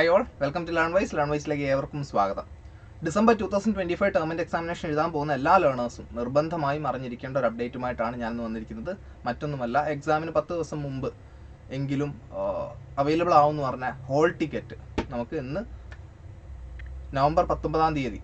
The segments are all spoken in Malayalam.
Hi all welcome to learn wise learn വൈസിലേക്ക് ഏവർക്കും സ്വാഗതം. December two thousand twenty five ടേമിന്റെ examination എഴുതാൻ പോകുന്ന എല്ലാ ലേണേഴ്സും നിർബന്ധമായും അറിഞ്ഞിരിക്കേണ്ട ഒരു അപ്ഡേറ്റുമായിട്ടാണ് ഞാൻ വന്നിരിക്കുന്നത്. മറ്റൊന്നുമല്ല എക്സാമിന് പത്ത് ദിവസം മുമ്പ് എങ്കിലും അവൈലബിൾ ആവുമെന്ന് പറഞ്ഞ ഹോൾ ടിക്കറ്റ് നമുക്ക് ഇന്ന് നവംബർ പത്തൊമ്പതാം തീയതി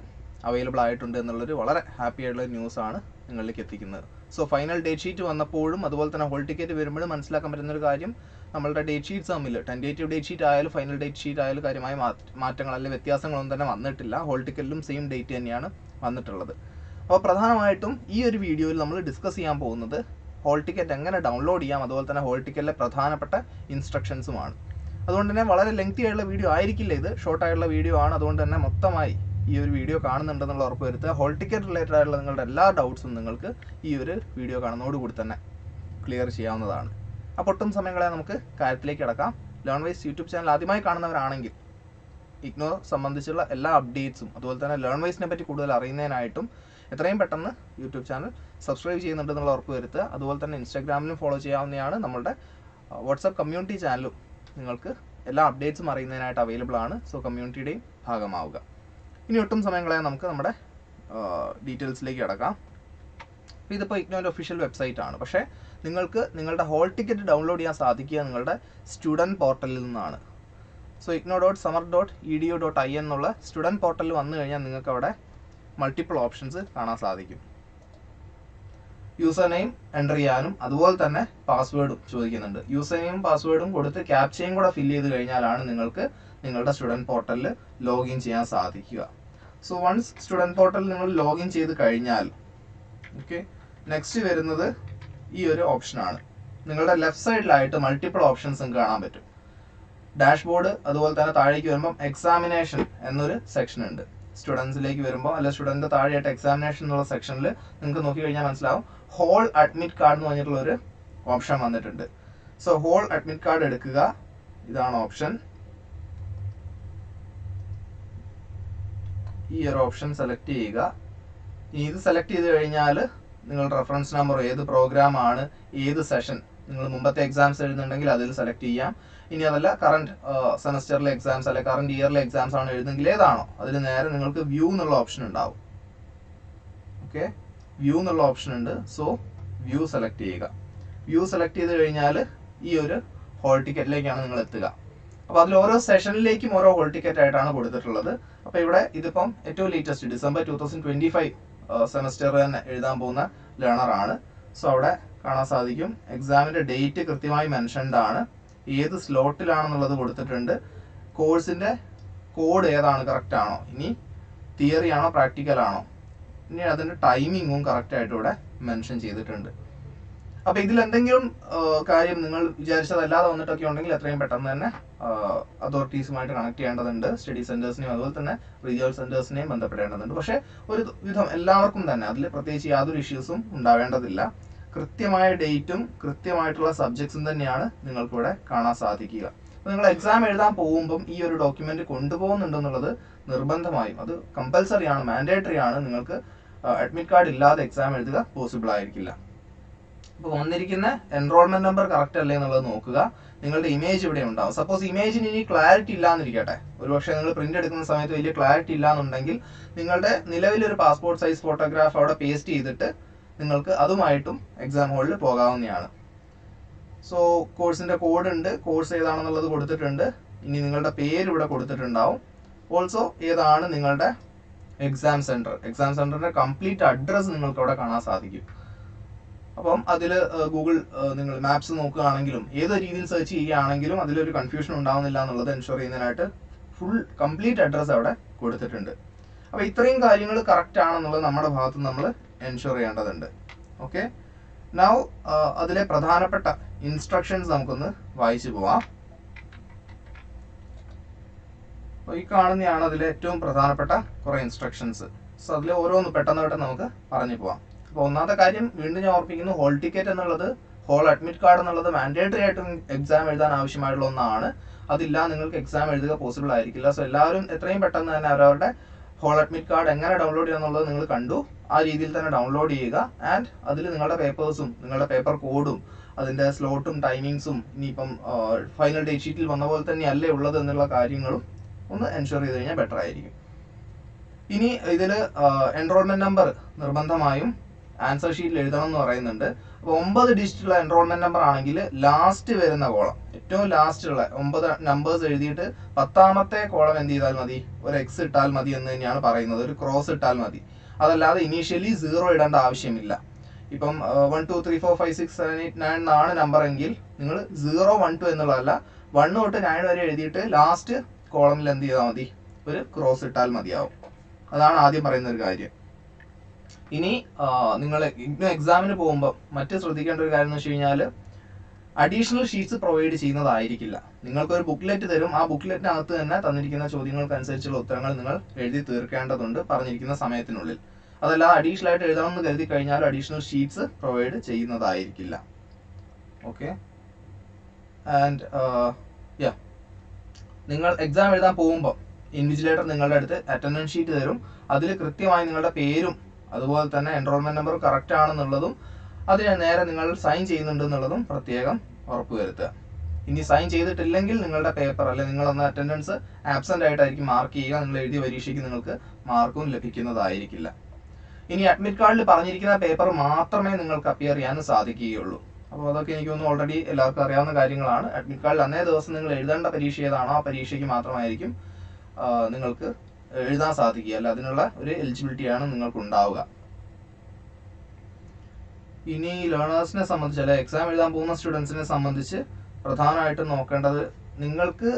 അവൈലബിൾ ആയിട്ടുണ്ട് എന്നുള്ളൊരു വളരെ ഹാപ്പി ആയിട്ടുള്ള ന്യൂസാണ് നിങ്ങളിലേക്ക് എത്തിക്കുന്നത്. സോ ഫൈനൽ ഡേറ്റ് ഷീറ്റ് വന്നപ്പോഴും അതുപോലെ തന്നെ ഹോൾ ടിക്കറ്റ് വരുമ്പോഴും മനസ്സിലാക്കാൻ പറ്റുന്ന ഒരു കാര്യം നമ്മളുടെ ഡേറ്റ് ഷീറ്റ്സ് തമ്മിൽ ടെന്റേറ്റീവ് ഡേറ്റ് ഷീറ്റ് ആയാലും ഫൈനൽ ഡേറ്റ് ഷീറ്റ് ആയാലും കാര്യമായ മാറ്റ- മാറ്റങ്ങൾ അല്ലെങ്കിൽ വ്യത്യാസങ്ങളൊന്നും തന്നെ വന്നിട്ടില്ല. ഹോൾ ടിക്കറ്റിലും സെയിം ഡേറ്റ് തന്നെയാണ് വന്നിട്ടുള്ളത്. അപ്പോൾ പ്രധാനമായിട്ടും ഈ ഒരു വീഡിയോയിൽ നമ്മൾ ഡിസ്കസ് ചെയ്യാൻ പോകുന്നത് ഹോൾ ടിക്കറ്റ് എങ്ങനെ ഡൗൺലോഡ് ചെയ്യാം അതുപോലെ തന്നെ ഹോൾ ടിക്കറ്റിലെ പ്രധാനപ്പെട്ട ഇൻസ്ട്രക്ഷൻസുമാണ് അതുകൊണ്ട് തന്നെ വളരെ ലെങ്തി ആയിട്ടുള്ള വീഡിയോ ആയിരിക്കില്ല ഇത്. ഷോർട്ട് ആയിട്ടുള്ള വീഡിയോ ആണ്. അതുകൊണ്ട് തന്നെ മൊത്തമായി ഈ ഒരു വീഡിയോ കാണുന്നുണ്ടെന്നുള്ള ഉറപ്പ് വരുത്തുക. ഹോൾ ടിക്കറ്റ് റിലേറ്റഡ് ആയിട്ടുള്ള നിങ്ങളുടെ എല്ലാ ഡൗട്ട്സും നിങ്ങൾക്ക് ഈ ഒരു വീഡിയോ കാണുന്നതോടുകൂടി തന്നെ ക്ലിയർ ചെയ്യാവുന്നതാണ്. അപ്പോൾ ഒട്ടും സമയങ്ങളെ നമുക്ക് കാര്യത്തിലേക്ക് കിടക്കാം. ലേൺ വൈസ് യൂട്യൂബ് ചാനൽ ആദ്യമായി കാണുന്നവരാണെങ്കിൽ ഇഗ്നോ സംബന്ധിച്ചുള്ള എല്ലാ അപ്ഡേറ്റ്സും അതുപോലെ തന്നെ ലേൺ വൈസിനെ പറ്റി കൂടുതൽ അറിയുന്നതിനായിട്ടും എത്രയും പെട്ടെന്ന് യൂട്യൂബ് ചാനൽ സബ്സ്ക്രൈബ് ചെയ്യുന്നുണ്ടെന്നുള്ള ഉറപ്പ് വരുത്തുക. അതുപോലെ തന്നെ ഇൻസ്റ്റാഗ്രാമിലും ഫോളോ ചെയ്യാവുന്നതാണ് നമ്മളുടെ വാട്സപ്പ് കമ്മ്യൂണിറ്റി ചാനലും നിങ്ങൾക്ക് എല്ലാ അപ്ഡേറ്റ്സും അറിയുന്നതിനായിട്ട് അവൈലബിൾ ആണ്. സോ കമ്മ്യൂണിറ്റിയുടെയും ഭാഗമാവുക. ഇനി ഒട്ടും സമയങ്ങളെ നമുക്ക് നമ്മുടെ ഡീറ്റെയിൽസിലേക്ക് കിടക്കാം. ഇതിപ്പോൾ ഇഗ്നോന്റെ ഒഫീഷ്യൽ വെബ്സൈറ്റ് ആണ്. പക്ഷേ നിങ്ങൾക്ക് നിങ്ങളുടെ ഹോൾ ടിക്കറ്റ് ഡൗൺലോഡ് ചെയ്യാൻ സാധിക്കുക നിങ്ങളുടെ സ്റ്റുഡന്റ് പോർട്ടലിൽ നിന്നാണ്. So IGNOU dot Samarth dot E D U dot I എന്നുള്ള സ്റ്റുഡന്റ് പോർട്ടലിൽ വന്നു കഴിഞ്ഞാൽ നിങ്ങൾക്ക് അവിടെ മൾട്ടിപ്പിൾ ഓപ്ഷൻസ് കാണാൻ സാധിക്കും. യൂസർ നെയിം എന്റർ ചെയ്യാനും അതുപോലെ തന്നെ പാസ്വേഡും ചോദിക്കുന്നുണ്ട്. യൂസർ നെയിം പാസ്വേഡും കൊടുത്ത് ക്യാപ്ചയും കൂടെ ഫില്ല് ചെയ്ത് കഴിഞ്ഞാലാണ് നിങ്ങൾക്ക് നിങ്ങളുടെ സ്റ്റുഡന്റ് പോർട്ടലിൽ ലോഗിൻ ചെയ്യാൻ സാധിക്കുക. സോ വൺസ് സ്റ്റുഡന്റ് പോർട്ടലിൽ നിങ്ങൾ ലോഗിൻ ചെയ്ത് കഴിഞ്ഞാൽ ഓക്കെ നെക്സ്റ്റ് വരുന്നത് ഈ ഒരു ഓപ്ഷനാണ് നിങ്ങളുടെ ലെഫ്റ്റ് സൈഡിലായിട്ട് മൾട്ടിപ്പിൾ ഓപ്ഷൻസ് കാണാൻ പറ്റും. ഡാഷ്ബോർഡ് അതുപോലെ തന്നെ താഴേക്ക് വരുമ്പോൾ എക്സാമിനേഷൻ എന്നൊരു സെക്ഷൻ ഉണ്ട്. സ്റ്റുഡൻസിലേക്ക് വരുമ്പോൾ അല്ല സ്റ്റുഡന്റ് താഴെയായിട്ട് എക്സാമിനേഷൻ എന്നുള്ള സെക്ഷനിൽ നിങ്ങൾക്ക് നോക്കി കഴിഞ്ഞാൽ മനസ്സിലാവും. ഹോൾ അഡ്മിറ്റ് കാർഡ് എന്ന് പറഞ്ഞിട്ടുള്ള ഒരു ഓപ്ഷൻ വന്നിട്ടുണ്ട്. സോ ഹോൾ അഡ്മിറ്റ് കാർഡ് എടുക്കുക. ഇതാണ് ഓപ്ഷൻ ഈ ഒരു ഓപ്ഷൻ സെലക്ട് ചെയ്യുക. ഇത് സെലക്ട് ചെയ്ത് കഴിഞ്ഞാൽ നിങ്ങൾ റെഫറൻസ് നമ്പർ ഏത് പ്രോഗ്രാം ആണ് ഏത് സെഷൻ നിങ്ങൾ മുമ്പത്തെ എക്സാംസ് എഴുതുന്നുണ്ടെങ്കിൽ അതിൽ സെലക്ട് ചെയ്യാം. ഇനി അതല്ല കറണ്ട് സെമസ്റ്ററിലെ എക്സാംസ് അല്ലെ കറണ്ട് ഇയറിലെ എക്സാംസ് ആണ് എഴുതുന്നെങ്കിൽ ഏതാണോ അതിൽ നേരെ നിങ്ങൾക്ക് വ്യൂ എന്നുള്ള ഓപ്ഷൻ ഉണ്ടാവും. ഓക്കെ വ്യൂ എന്നുള്ള ഓപ്ഷൻ ഉണ്ട്. സോ വ്യൂ സെലക്ട് ചെയ്യുക. വ്യൂ സെലക്ട് ചെയ്ത് കഴിഞ്ഞാൽ ഈ ഒരു ഹോൾ ടിക്കറ്റിലേക്കാണ് നിങ്ങൾ എത്തുക. അപ്പോൾ അതിൽ ഓരോ സെഷനിലേക്കും ഓരോ ഹോൾ ടിക്കറ്റ് ആയിട്ടാണ് കൊടുത്തിട്ടുള്ളത്. അപ്പോൾ ഇവിടെ ഇതിപ്പം ഏറ്റവും latest December two thousand twenty five semester തന്നെ എഴുതാൻ പോകുന്ന ലേണർ ആണ്. സോ അവിടെ കാണാൻ സാധിക്കും. എക്സാമിന്റെ ഡേറ്റ് കൃത്യമായി മെൻഷൻഡ് ആണ്. ഏത് സ്ലോട്ടിലാണെന്നുള്ളത് കൊടുത്തിട്ടുണ്ട്. കോഴ്സിന്റെ കോഡ് ഏതാണ്? കറക്റ്റ് ആണോ? ഇനി തിയറി ആണോ? പ്രാക്ടിക്കൽ ആണോ? ഇനി അതിന്റെ ടൈമിങ്ങും കറക്റ്റ് ആയിട്ട് ഇവിടെ മെൻഷൻ ചെയ്തിട്ടുണ്ട്. അപ്പൊ ഇതിൽ എന്തെങ്കിലും കാര്യം നിങ്ങൾ വിചാരിച്ചതല്ലാതെ വന്നിട്ടൊക്കെ ഉണ്ടെങ്കിൽ എത്രയും പെട്ടെന്ന് തന്നെ അതോറിറ്റീസുമായിട്ട് കണക്ട് ചെയ്യേണ്ടതുണ്ട്. സ്റ്റഡി സെന്റേഴ്സിനെയും അതുപോലെ തന്നെ റീജിയൽ സെന്റേഴ്സിനെയും ബന്ധപ്പെടേണ്ടതുണ്ട്. പക്ഷേ ഒരു വിധം എല്ലാവർക്കും തന്നെ അതിൽ പ്രത്യേകിച്ച് യാതൊരു ഇഷ്യൂസും ഉണ്ടാവേണ്ടതില്ല. കൃത്യമായ ഡേറ്റും കൃത്യമായിട്ടുള്ള സബ്ജക്ട്സും തന്നെയാണ് നിങ്ങൾക്കിവിടെ കാണാൻ സാധിക്കുക. നിങ്ങൾ എക്സാം എഴുതാൻ പോകുമ്പം ഈ ഒരു ഡോക്യുമെന്റ് കൊണ്ടുപോകുന്നുണ്ടെന്നുള്ളത് നിർബന്ധമായും. അത് കമ്പൽസറി ആണ് മാൻഡേറ്ററി ആണ് നിങ്ങൾക്ക് അഡ്മിറ്റ് കാർഡ് ഇല്ലാതെ എക്സാം എഴുതുക പോസിബിൾ ആയിരിക്കില്ല അപ്പോൾ വന്നിരിക്കുന്ന എൻറോൾമെന്റ് നമ്പർ കറക്റ്റ് അല്ലേ എന്നുള്ളത് നോക്കുക. നിങ്ങളുടെ ഇമേജ് ഇവിടെ ഉണ്ടാവും. സപ്പോസ് ഇമേജിന് ഇനി ക്ലാരിറ്റി ഇല്ലാന്നിരിക്കട്ടെ. ഒരുപക്ഷെ നിങ്ങൾ പ്രിന്റ് എടുക്കുന്ന സമയത്ത് വലിയ ക്ലാരിറ്റി ഇല്ലാന്നുണ്ടെങ്കിൽ നിങ്ങളുടെ നിലവിലൊരു പാസ്പോർട്ട് സൈസ് ഫോട്ടോഗ്രാഫ് അവിടെ പേസ്റ്റ് ചെയ്തിട്ട് നിങ്ങൾക്ക് അതുമായിട്ടും എക്സാം ഹോളിൽ പോകാവുന്നതാണ്. സോ കോഴ്സിന്റെ കോഡ് ഉണ്ട്. കോഴ്സ് ഏതാണെന്നുള്ളത് കൊടുത്തിട്ടുണ്ട്. ഇനി നിങ്ങളുടെ പേര് ഇവിടെ കൊടുത്തിട്ടുണ്ടാവും. ഓൾസോ ഏതാണ് നിങ്ങളുടെ എക്സാം സെന്റർ എക്സാം സെന്ററിന്റെ കംപ്ലീറ്റ് അഡ്രസ്സ് നിങ്ങൾക്ക് അവിടെ കാണാൻ സാധിക്കും. അപ്പം അതിൽ ഗൂഗിൾ നിങ്ങൾ മാപ്സ് നോക്കുകയാണെങ്കിലും ഏത് രീതിയിൽ സെർച്ച് ചെയ്യുകയാണെങ്കിലും അതിലൊരു കൺഫ്യൂഷൻ ഉണ്ടാവുന്നില്ല എന്നുള്ളത് എൻഷുർ ചെയ്യുന്നതിനായിട്ട് ഫുൾ കംപ്ലീറ്റ് അഡ്രസ്സ് അവിടെ കൊടുത്തിട്ടുണ്ട്. അപ്പോൾ ഇത്രയും കാര്യങ്ങൾ കറക്റ്റ് ആണെന്നുള്ളത് നമ്മുടെ ഭാഗത്ത് നമ്മൾ എൻഷുർ ചെയ്യേണ്ടതുണ്ട്. ഓക്കെ നൗ അതിലെ പ്രധാനപ്പെട്ട ഇൻസ്ട്രക്ഷൻസ് നമുക്കൊന്ന് വായിച്ചു പോവാം. അപ്പോൾ ഈ കാണുന്നതാണ് അതിലെ ഏറ്റവും പ്രധാനപ്പെട്ട കുറേ ഇൻസ്ട്രക്ഷൻസ് സോ അതിൽ ഓരോന്ന് പെട്ടെന്ന് നമുക്ക് പറഞ്ഞു പോവാം. ഒന്നാമത്തെ കാര്യം വീണ്ടും ഞാൻ ഓർപ്പിക്കുന്നു ഹോൾ ടിക്കറ്റ് എന്നുള്ളത് ഹോൾ അഡ്മിറ്റ് കാർഡ് എന്നുള്ളത് മാൻഡേറ്ററി ആയിട്ടും എക്സാം എഴുതാൻ ആവശ്യമായിട്ടുള്ള ഒന്നാണ്. അതില്ല നിങ്ങൾക്ക് എക്സാം എഴുതുക പോസിബിൾ ആയിരിക്കില്ല. സോ എല്ലാവരും എത്രയും പെട്ടെന്ന് തന്നെ അവരവരുടെ ഹോൾ അഡ്മിറ്റ് കാർഡ് എങ്ങനെ ഡൗൺലോഡ് ചെയ്യാന്നുള്ളത് നിങ്ങൾ കണ്ടു. ആ രീതിയിൽ തന്നെ ഡൗൺലോഡ് ചെയ്യുക. ആൻഡ് അതിൽ നിങ്ങളുടെ പേപ്പേഴ്സും നിങ്ങളുടെ പേപ്പർ കോഡും അതിന്റെ സ്ലോട്ടും ടൈമിങ്സും ഇനിയിപ്പം ഫൈനൽ ഡേറ്റ് ഷീറ്റിൽ വന്ന പോലെ തന്നെ അല്ലേ ഉള്ളത് എന്നുള്ള കാര്യങ്ങളും ഒന്ന് എൻഷുർ ചെയ്ത് കഴിഞ്ഞാൽ ബെറ്റർ ആയിരിക്കും. ഇനി ഇതിൽ എൻറോൾമെന്റ് നമ്പർ നിർബന്ധമായും ആൻസർ ഷീറ്റിൽ എഴുതണം എന്ന് പറയുന്നുണ്ട്. അപ്പോൾ ഒമ്പത് ഡിജിറ്റുള്ള എൻറോൾമെന്റ് നമ്പർ ആണെങ്കിൽ ലാസ്റ്റ് വരുന്ന കോളം ഏറ്റവും ലാസ്റ്റ് ഉള്ള ഒമ്പത് നമ്പേഴ്സ് എഴുതിയിട്ട് പത്താമത്തെ കോളം എന്ത് ചെയ്താൽ മതി? ഒരു എക്സ് ഇട്ടാൽ മതി എന്ന് തന്നെയാണ് പറയുന്നത്. ഒരു ക്രോസ് ഇട്ടാൽ മതി. അതല്ലാതെ ഇനീഷ്യലി സീറോ ഇടേണ്ട ആവശ്യമില്ല. ഇപ്പം one two three four five six seven eight nine എന്നാണ് നമ്പർ എങ്കിൽ നിങ്ങൾ സീറോ വൺ ടു എന്നുള്ളതല്ല വൺ തൊട്ട് നയൻ വരെ എഴുതിയിട്ട് ലാസ്റ്റ് കോളമിൽ എന്ത് ചെയ്താൽ മതി? ഒരു ക്രോസ് ഇട്ടാൽ മതിയാവും. അതാണ് ആദ്യം പറയുന്ന ഒരു കാര്യം. ഇനി നിങ്ങൾ ഇഗ്നോ എക്സാമിന് പോകുമ്പോൾ മറ്റ് ശ്രദ്ധിക്കേണ്ട ഒരു കാര്യം എന്ന് വെച്ച് കഴിഞ്ഞാൽ അഡീഷണൽ ഷീറ്റ്സ് പ്രൊവൈഡ് ചെയ്യുന്നതായിരിക്കില്ല. നിങ്ങൾക്കൊരു ബുക്ക്ലെറ്റ് തരും. ആ ബുക്ക്ലെറ്റിനകത്ത് തന്നെ തന്നിരിക്കുന്ന ചോദ്യങ്ങൾക്കനുസരിച്ചുള്ള ഉത്തരങ്ങൾ നിങ്ങൾ എഴുതി തീർക്കേണ്ടതുണ്ട് പറഞ്ഞിരിക്കുന്ന സമയത്തിനുള്ളിൽ. അതല്ലാതെ അഡീഷണൽ ആയിട്ട് എഴുതണം എന്ന് കരുതി കഴിഞ്ഞാൽ അഡീഷണൽ ഷീറ്റ്സ് പ്രൊവൈഡ് ചെയ്യുന്നതായിരിക്കില്ല. ഓക്കെ ആൻഡ് യാ നിങ്ങൾ എക്സാം എഴുതാൻ പോകുമ്പോൾ ഇൻവിജിലേറ്റർ നിങ്ങളുടെ അടുത്ത് അറ്റൻഡൻസ് ഷീറ്റ് തരും. അതിൽ കൃത്യമായി നിങ്ങളുടെ പേരും അതുപോലെ തന്നെ എൻറോൾമെന്റ് നമ്പർ കറക്റ്റ് ആണെന്നുള്ളതും അതിന് നേരെ നിങ്ങൾ സൈൻ ചെയ്യുന്നുണ്ട് എന്നുള്ളതും പ്രത്യേകം ഉറപ്പുവരുത്തുക. ഇനി സൈൻ ചെയ്തിട്ടില്ലെങ്കിൽ നിങ്ങളുടെ പേപ്പർ അല്ലെങ്കിൽ നിങ്ങൾ അന്ന് അറ്റൻഡൻസ് ആബ്സെന്റ് ആയിട്ടായിരിക്കും മാർക്ക് ചെയ്യുക. നിങ്ങൾ എഴുതിയ പരീക്ഷയ്ക്ക് നിങ്ങൾക്ക് മാർക്കും ലഭിക്കുന്നതായിരിക്കില്ല. ഇനി അഡ്മിറ്റ് കാർഡിൽ പറഞ്ഞിരിക്കുന്ന പേപ്പർ മാത്രമേ നിങ്ങൾക്ക് അപ്പിയർ ചെയ്യാൻ സാധിക്കുകയുള്ളൂ. അപ്പോൾ അതൊക്കെ എനിക്കൊന്ന് ഓൾറെഡി എല്ലാവർക്കും അറിയാവുന്ന കാര്യങ്ങളാണ്. അഡ്മിറ്റ് കാർഡിൽ അന്നേ ദിവസം നിങ്ങൾ എഴുതേണ്ട പരീക്ഷ ഏതാണോ ആ പരീക്ഷയ്ക്ക് മാത്രമായിരിക്കും നിങ്ങൾക്ക് എഴുതാൻ സാധിക്കുക അല്ല അതിനുള്ള ഒരു എലിജിബിലിറ്റിയാണ് നിങ്ങൾക്ക് ഉണ്ടാവുക ഇനി ലേണേഴ്സിനെ സംബന്ധിച്ച് അല്ലെ എക്സാം എഴുതാൻ പോകുന്ന സ്റ്റുഡൻസിനെ സംബന്ധിച്ച് പ്രധാനമായിട്ടും നോക്കേണ്ടത് നിങ്ങൾക്ക്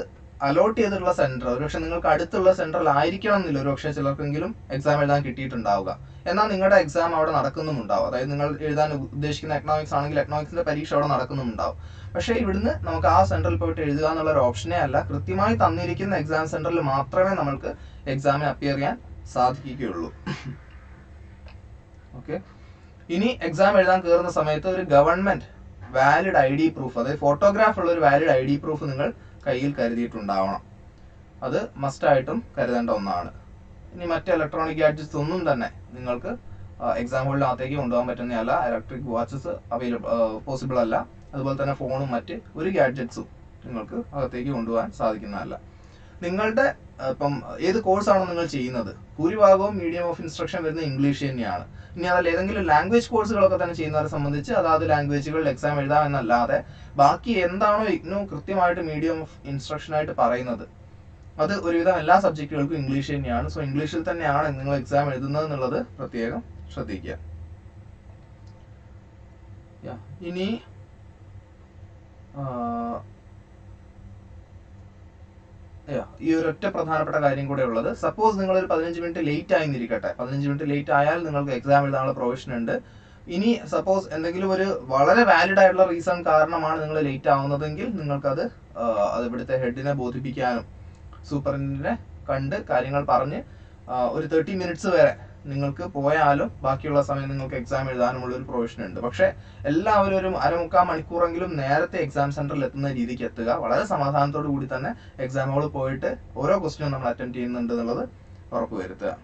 അലോട്ട് ചെയ്തിട്ടുള്ള സെന്റർ ഒരുപക്ഷെ നിങ്ങൾക്ക് അടുത്തുള്ള സെന്ററിൽ ആയിരിക്കണം എന്നില്ല ഒരുപക്ഷെ ചിലർക്കെങ്കിലും എക്സാം എഴുതാൻ കിട്ടിയിട്ടുണ്ടാവുക. എന്നാൽ നിങ്ങളുടെ എക്സാം അവിടെ നടക്കുന്നുമുണ്ടാവും. അതായത് നിങ്ങൾ എഴുതാൻ ഉദ്ദേശിക്കുന്ന എക്കണോമിക്സ് ആണെങ്കിൽ എക്കണോമിക്സിന്റെ പരീക്ഷ അവിടെ നടക്കുന്നുമുണ്ടാവും. പക്ഷേ ഇവിടുന്ന് നമുക്ക് ആ സെന്ററിൽ പോയിട്ട് എഴുതുക എന്നുള്ള ഒരു ഓപ്ഷനേ അല്ല. കൃത്യമായി തന്നിരിക്കുന്ന എക്സാം സെന്ററിൽ മാത്രമേ നമ്മൾക്ക് എക്സാമിന് അപ്പിയർ ചെയ്യാൻ സാധിക്കുകയുള്ളൂ. ഓക്കെ ഇനി എക്സാം എഴുതാൻ കയറുന്ന സമയത്ത് ഒരു government valid I D proof അതായത് ഫോട്ടോഗ്രാഫ് ഉള്ള ഒരു വാലിഡ് ഐ ഡി പ്രൂഫ് നിങ്ങൾ കയ്യിൽ കരുതിയിട്ടുണ്ടാവണം. അത് മസ്റ്റായിട്ടും കരുതേണ്ട ഒന്നാണ്. ഇനി മറ്റ് ഇലക്ട്രോണിക് ഗാഡ്ജറ്റ്സ് ഒന്നും തന്നെ നിങ്ങൾക്ക് എക്സാം ഹോളിനകത്തേക്ക് കൊണ്ടുപോകാൻ പറ്റുന്നതല്ല. ഇലക്ട്രിക് വാച്ചസ് അവൈലബിൾ പോസിബിൾ അല്ല. അതുപോലെ തന്നെ ഫോണും മറ്റ് ഒരു ഗാഡ്ജറ്റ്സും നിങ്ങൾക്ക് അകത്തേക്ക് കൊണ്ടുപോകാൻ സാധിക്കുന്നതല്ല. നിങ്ങളുടെ ഇപ്പം ഏത് കോഴ്സാണോ നിങ്ങൾ ചെയ്യുന്നത്? ഭൂരിഭാഗവും മീഡിയം ഓഫ് ഇൻസ്ട്രക്ഷൻ വരുന്ന ഇംഗ്ലീഷ് തന്നെയാണ്. ഇനി അതല്ല ഏതെങ്കിലും ലാംഗ്വേജ് കോഴ്സുകളൊക്കെ തന്നെ ചെയ്യുന്നവരെ സംബന്ധിച്ച് അതാത് ലാംഗ്വേജുകളിൽ എക്സാം എഴുതാം എന്നല്ലാതെ ബാക്കി എന്താണോ ഇഗ്നോ കൃത്യമായിട്ട് മീഡിയം ഓഫ് ഇൻസ്ട്രക്ഷൻ ആയിട്ട് പറയുന്നത്. അത് ഒരുവിധം എല്ലാ സബ്ജക്റ്റുകൾക്കും ഇംഗ്ലീഷ് തന്നെയാണ്. സോ ഇംഗ്ലീഷിൽ തന്നെയാണ് നിങ്ങൾ എക്സാം എഴുതുന്നത് എന്നുള്ളത് പ്രത്യേകം ശ്രദ്ധിക്കുക. ഇനി ഈ ഒരൊറ്റ പ്രധാനപ്പെട്ട കാര്യം കൂടെ ഉള്ളത്. സപ്പോസ് നിങ്ങൾ ഒരു പതിനഞ്ച് മിനിറ്റ് ലേറ്റ് ആയി നിൽക്കട്ടെ. പതിനഞ്ച് മിനിറ്റ് ലേറ്റ് ആയാൽ നിങ്ങൾക്ക് എക്സാം എഴുതാനുള്ള പ്രൊവിഷൻ ഉണ്ട്. ഇനി സപ്പോസ് എന്തെങ്കിലും ഒരു വളരെ വാലിഡ് ആയിട്ടുള്ള റീസൺ കാരണമാണ് നിങ്ങൾ ലേറ്റ് ആവുന്നതെങ്കിൽ നിങ്ങൾക്കത് അത് ഇവിടുത്തെ ഹെഡിനെ ബോധിപ്പിക്കാനും സൂപ്രണ്ടിനെ കണ്ട് കാര്യങ്ങൾ പറഞ്ഞ് ഒരു തേർട്ടി മിനിറ്റ്സ് വരെ നിങ്ങൾക്ക് പോയാലും ബാക്കിയുള്ള സമയം നിങ്ങൾക്ക് എക്സാം എഴുതാനുമുള്ള ഒരു പ്രൊവിഷൻ ഉണ്ട്. പക്ഷെ എല്ലാവരും ഒരു അരമുക്കാൽ മണിക്കൂറെങ്കിലും നേരത്തെ എക്സാം സെന്ററിൽ എത്തുന്ന രീതിക്ക് എത്തുക. വളരെ സമാധാനത്തോടു കൂടി തന്നെ എക്സാം ഹോളിൽ പോയിട്ട് ഓരോ ക്വസ്റ്റ്യനും നമ്മൾ അറ്റൻഡ് ചെയ്യുന്നുണ്ട് എന്നുള്ളത് ഉറപ്പുവരുത്തുക.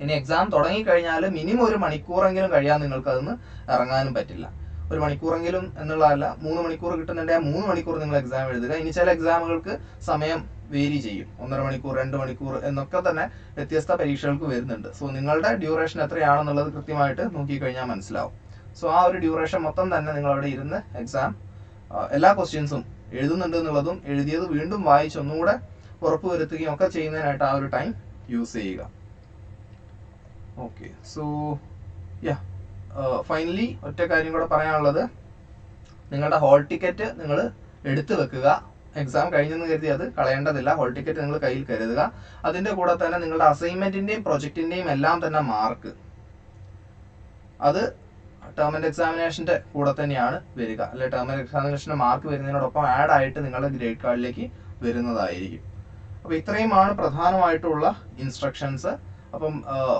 ഇനി എക്സാം തുടങ്ങിക്കഴിഞ്ഞാൽ മിനിമം ഒരു മണിക്കൂറെങ്കിലും കഴിയാൻ നിങ്ങൾക്ക് അതിന്ന് ഇറങ്ങാനും പറ്റില്ല. ഒരു മണിക്കൂറെങ്കിലും എന്നുള്ളതല്ല മൂന്ന് മണിക്കൂർ കിട്ടുന്നുണ്ടെങ്കിൽ മൂന്ന് മണിക്കൂർ നിങ്ങൾ എക്സാം എഴുതുക. ഇനി ചില എക്സാമുകൾക്ക് സമയം വേരി ചെയ്യും. ഒന്നര മണിക്കൂർ രണ്ട് മണിക്കൂർ എന്നൊക്കെ തന്നെ വ്യത്യസ്ത പരീക്ഷകൾക്ക് വരുന്നുണ്ട്. സോ നിങ്ങളുടെ ഡ്യൂറേഷൻ എത്രയാണെന്നുള്ളത് കൃത്യമായിട്ട് നോക്കിക്കഴിഞ്ഞാൽ മനസ്സിലാവും. സോ ആ ഒരു ഡ്യൂറേഷൻ മൊത്തം തന്നെ നിങ്ങൾ അവിടെ ഇരുന്ന് എക്സാം എല്ലാ ക്വസ്റ്റ്യൻസും എഴുതുന്നുണ്ട് എന്നുള്ളതും എഴുതിയത് വീണ്ടും വായിച്ച് ഒന്നുകൂടെ ഉറപ്പുവരുത്തുകയും ഒക്കെ ചെയ്യുന്നതിനായിട്ട് ആ ഒരു ടൈം യൂസ് ചെയ്യുക. ഓക്കെ സോ യാ ഫൈനലി ഒറ്റ കാര്യം കൂടെ പറയാനുള്ളത്. നിങ്ങളുടെ ഹോൾ ടിക്കറ്റ് നിങ്ങൾ എടുത്തു വെക്കുക. എക്സാം കഴിഞ്ഞെന്ന് കരുതി അത് കളയേണ്ടതില്ല. ഹോൾ ടിക്കറ്റ് നിങ്ങൾ കയ്യിൽ കരുതുക. അതിന്റെ കൂടെ തന്നെ നിങ്ങളുടെ അസൈൻമെന്റിന്റെയും പ്രൊജക്ടിന്റെയും എല്ലാം തന്നെ മാർക്ക് അത് ടേം ആൻഡ് എക്സാമിനേഷന്റെ കൂടെ തന്നെയാണ് വരിക. അല്ലെ ടേം ആൻഡ് എക്സാമിനേഷന്റെ മാർക്ക് വരുന്നതിനോടൊപ്പം ആഡ് ആയിട്ട് നിങ്ങളുടെ ഗ്രേഡ് കാർഡിലേക്ക് വരുന്നതായിരിക്കും. അപ്പോൾ ഇത്രയുമാണ് പ്രധാനമായിട്ടുള്ള ഇൻസ്ട്രക്ഷൻസ് അപ്പം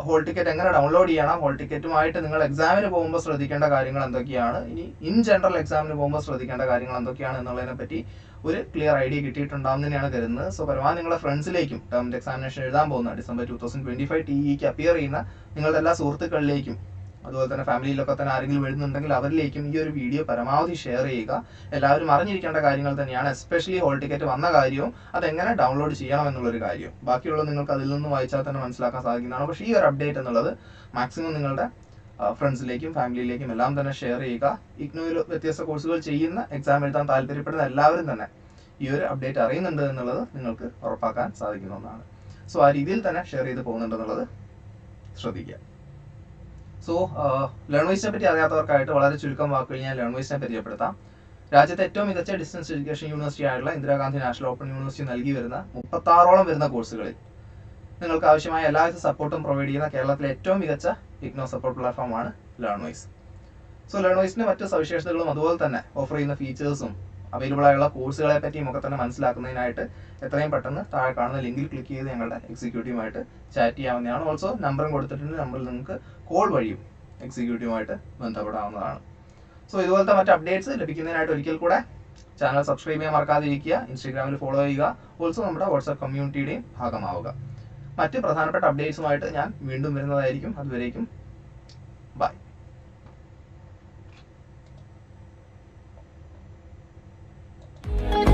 ഹോൾ ടിക്കറ്റ് എങ്ങനെ ഡൗൺലോഡ് ചെയ്യണം? ഹോൾ ടിക്കറ്റുമായിട്ട് നിങ്ങൾ എക്സാമിന് പോകുമ്പോൾ ശ്രദ്ധിക്കേണ്ട കാര്യങ്ങൾ എന്തൊക്കെയാണ്? ഇനി ഇൻ ജനറൽ എക്സാമിന് പോകുമ്പോൾ ശ്രദ്ധിക്കേണ്ട കാര്യങ്ങൾ എന്തൊക്കെയാണ് എന്നുള്ളതിനെ പറ്റി ഒരു ക്ലിയർ ഐഡിയ കിട്ടിയിട്ടുണ്ടാവും തന്നെയാണ് കരുതുന്നത് സോ പരമാവധി നിങ്ങളുടെ ഫ്രണ്ട്സിലേക്കും ടേം എക്സാമിനേഷൻ എഴുതാൻ പോകുന്ന December two thousand twenty five T ഇക്ക് അപ്പിയർ ചെയ്യുന്ന നിങ്ങളുടെ എല്ലാ സുഹൃത്തുക്കളിലേക്കും അതുപോലെ തന്നെ ഫാമിലിയിലൊക്കെ തന്നെ ആരെങ്കിലും വരുന്നുണ്ടെങ്കിൽ അവരിലേക്കും ഈ ഒരു വീഡിയോ പരമാവധി ഷെയർ ചെയ്യുക. എല്ലാവരും അറിഞ്ഞിരിക്കേണ്ട കാര്യങ്ങൾ തന്നെയാണ്. എസ്പെഷ്യലി ഹോൾ ടിക്കറ്റ് വന്ന കാര്യവും അതെങ്ങനെ ഡൗൺലോഡ് ചെയ്യണം എന്നുള്ളൊരു കാര്യവും ബാക്കിയുള്ള നിങ്ങൾക്ക് അതിൽ നിന്ന് വായിച്ചാൽ തന്നെ മനസ്സിലാക്കാൻ സാധിക്കുന്നതാണ്. പക്ഷേ ഈ ഒരു അപ്ഡേറ്റ് എന്നുള്ളത് മാക്സിമം നിങ്ങളുടെ ഫ്രണ്ട്സിലേക്കും ഫാമിലിയിലേക്കും എല്ലാം തന്നെ ഷെയർ ചെയ്യുക. ഇഗ്നോയിൽ വ്യത്യസ്ത കോഴ്സുകൾ ചെയ്യുന്ന എക്സാം എഴുതാൻ താല്പര്യപ്പെടുന്ന എല്ലാവരും തന്നെ ഈ ഒരു അപ്ഡേറ്റ് അറിയുന്നുണ്ട് എന്നുള്ളത് നിങ്ങൾക്ക് ഉറപ്പാക്കാൻ സാധിക്കുന്ന ഒന്നാണ് സോ ആ രീതിയിൽ തന്നെ ഷെയർ ചെയ്ത് പോകുന്നുണ്ടെന്നുള്ളത് ശ്രദ്ധിക്കുക. സോ ലേൺ വൈസിനെ പറ്റി അറിയാത്തവർക്കായിട്ട് വളരെ ചുരുക്കം വാക്കുകൾ ഞാൻ ലേൺ വൈസിനെ പരിചയപ്പെടുത്താം. രാജ്യത്തെ ഏറ്റവും മികച്ച ഡിസ്റ്റൻസ് എഡ്യൂക്കേഷൻ യൂണിവേഴ്സിറ്റി ആയിട്ടുള്ള ഇന്ദിരാഗാന്ധി നാഷണൽ ഓപ്പൺ യൂണിവേഴ്സിറ്റി നൽകി വരുന്ന മുപ്പത്താറോളം വരുന്ന കോഴ്സുകളിൽ നിങ്ങൾക്ക് ആവശ്യമായ എല്ലാവിധ സപ്പോർട്ടും പ്രൊവൈഡ് ചെയ്യുന്ന കേരളത്തിലെ ഏറ്റവും മികച്ച ഇഗ്നോ സപ്പോർട്ട് പ്ലാറ്റ്ഫോമാണ് ലേൺ വൈസ് സോ ലേൺ വൈസിന്റെ മറ്റ് സവിശേഷതകളും അതുപോലെ തന്നെ ഓഫർ ചെയ്യുന്ന ഫീച്ചേഴ്സും അവൈലബിൾ ആയുള്ള കോഴ്സുകളെ പറ്റിയും ഒക്കെ തന്നെ മനസ്സിലാക്കുന്നതിനായിട്ട് എത്രയും പെട്ടെന്ന് താഴെ കാണുന്ന ലിങ്കിൽ ക്ലിക്ക് ചെയ്ത് ഞങ്ങളുടെ എക്സിക്യൂട്ടീവുമായിട്ട് ചാറ്റ് ചെയ്യാവുന്നതാണ്. ഓൾസോ നമ്പറും കൊടുത്തിട്ടുണ്ട്. നമ്പറിൽ നിങ്ങൾക്ക് കോൾ വഴിയും എക്സിക്യൂട്ടീവുമായിട്ട് ബന്ധപ്പെടാവുന്നതാണ്. സോ ഇതുപോലത്തെ മറ്റ് അപ്ഡേറ്റ്സ് ലഭിക്കുന്നതിനായിട്ട് ഒരിക്കൽ കൂടെ ചാനൽ സബ്സ്ക്രൈബ് ചെയ്യാൻ മറക്കാതിരിക്കുക. ഇൻസ്റ്റാഗ്രാമിൽ ഫോളോ ചെയ്യുക. ഓൾസോ നമ്മുടെ വാട്സ്ആപ്പ് കമ്മ്യൂണിറ്റിയുടെയും ഭാഗമാവുക. മറ്റ് പ്രധാനപ്പെട്ട അപ്ഡേറ്റ്സുമായിട്ട് ഞാൻ വീണ്ടും വരുന്നതായിരിക്കും. അതുവരേക്കും ബൈ 嗯